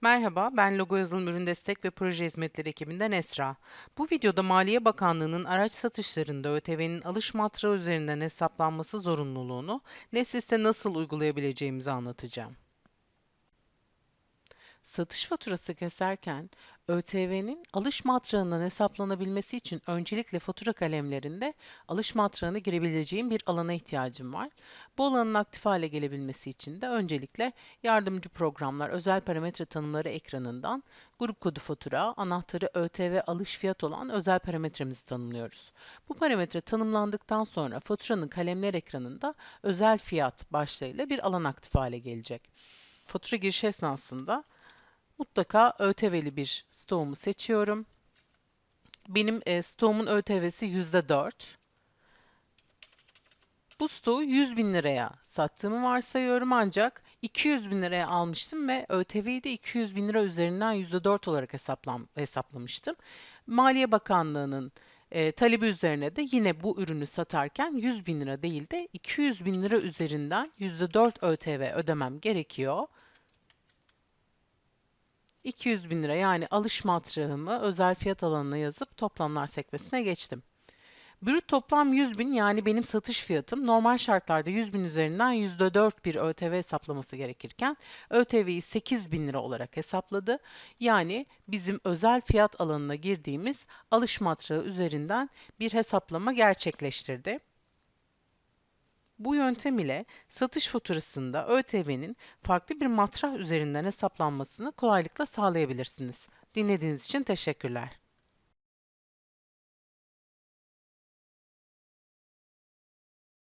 Merhaba, ben Logo Yazılım Ürün Destek ve Proje Hizmetleri ekibinden Esra. Bu videoda Maliye Bakanlığı'nın araç satışlarında ÖTV'nin alış matrağı üzerinden hesaplanması zorunluluğunu NESİS'te nasıl uygulayabileceğimizi anlatacağım. Satış faturası keserken ÖTV'nin alış matrağından hesaplanabilmesi için öncelikle fatura kalemlerinde alış matrağını girebileceğim bir alana ihtiyacım var. Bu alanın aktif hale gelebilmesi için de öncelikle yardımcı programlar, özel parametre tanımları ekranından grup kodu fatura, anahtarı ÖTV alış fiyat olan özel parametremizi tanımlıyoruz. Bu parametre tanımlandıktan sonra faturanın kalemler ekranında özel fiyat başlığıyla bir alan aktif hale gelecek. Fatura girişi esnasında mutlaka ÖTV'li bir stoğumu seçiyorum. Benim e, stoğumun ÖTV'si %4. Bu stoğu 100 bin liraya sattığımı varsayıyorum ancak 200 bin liraya almıştım ve ÖTV'yi de 200 bin lira üzerinden %4 olarak hesaplam hesaplamıştım. Maliye Bakanlığı'nın e, talebi üzerine de yine bu ürünü satarken 100 bin lira değil de 200 bin lira üzerinden %4 ÖTV ödemem gerekiyor. 200 bin lira yani alış matrağımı özel fiyat alanına yazıp toplamlar sekmesine geçtim. Brüt toplam 100 bin yani benim satış fiyatım normal şartlarda 100 bin üzerinden %4 bir ÖTV hesaplaması gerekirken ÖTV'yi 8 bin lira olarak hesapladı. Yani bizim özel fiyat alanına girdiğimiz alış matrağı üzerinden bir hesaplama gerçekleştirdi. Bu yöntem ile satış faturasında ÖTV'nin farklı bir matrah üzerinden hesaplanmasını kolaylıkla sağlayabilirsiniz. Dinlediğiniz için teşekkürler.